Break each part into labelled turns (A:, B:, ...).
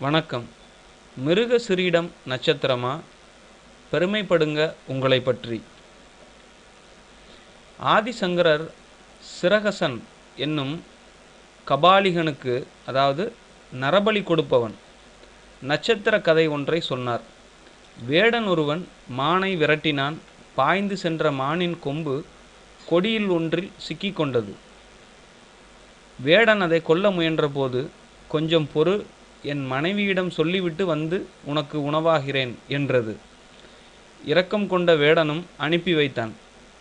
A: வணக்கம். மிருக சிறீடம் நட்சத்திரமா? பெருமைப்படுங்க உங்களை பற்றி. ஆதிசங்கரர் சிரகசன் என்னும் கபாலிகனுக்கு அதாவது நரபலி கொடுப்பவன் நட்சத்திர கதை ஒன்றை சொன்னார். வேடன் ஒருவன் மானை விரட்டினான். பாய்ந்து சென்ற மானின் கொம்பு கொடியில் ஒன்றில் சிக்கிக்கொண்டது. வேடன் அதை கொல்ல முயன்றபோது கொஞ்சம் பொறு என் மனைவியிடம் சொல்லிவிட்டு வந்து உனக்கு உணவாகிறேன் என்றது. இரக்கம் கொண்ட வேடனும் அனுப்பி வைத்தான்.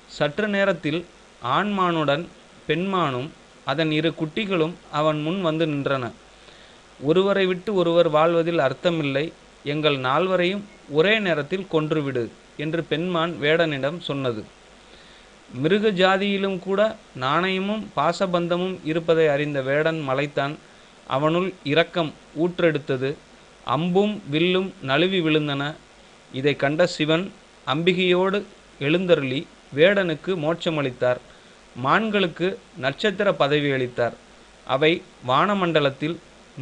A: சற்று நேரத்தில் ஆண்மானுடன் பெண்மானும் அதன் இரு குட்டிகளும் அவன் முன் வந்து நின்றன. ஒருவரை விட்டு ஒருவர் வாழ்வதில் அர்த்தமில்லை. எங்கள் நால்வரையும் ஒரே நேரத்தில் கொன்றுவிடு என்று பெண்மான் வேடனிடம் சொன்னது. மிருக ஜாதியிலும் கூட நாணயமும் பாசபந்தமும் இருப்பதை அறிந்த வேடன் மலைத்தான். அவனுள் இரக்கம் ஊற்றெடுத்தது. அம்பும் வில்லும் நழுவி விழுந்தன. இதை கண்ட சிவன் அம்பிகையோடு எழுந்தருளி வேடனுக்கு மோட்சமளித்தார். மான்களுக்கு நட்சத்திர பதவி அளித்தார். அவை வானமண்டலத்தில்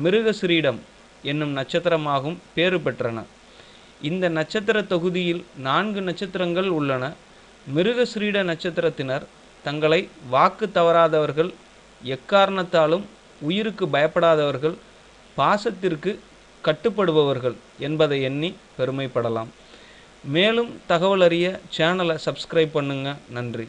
A: மிருகசிரீடம் என்னும் நட்சத்திரமாகும் பேறு பெற்றன. இந்த நட்சத்திர தொகுதியில் நான்கு நட்சத்திரங்கள் உள்ளன. மிருகசிரீட நட்சத்திரத்தினர் தங்களை வாக்கு தவறாதவர்கள் எக்காரணத்தாலும் உயிருக்கு பயப்படாதவர்கள் பாசத்திற்கு கட்டுப்படுபவர்கள் என்பதை எண்ணி பெருமைப்படலாம். மேலும் தகவல் அறிய சேனலை சப்ஸ்கிரைப் பண்ணுங்க. நன்றி.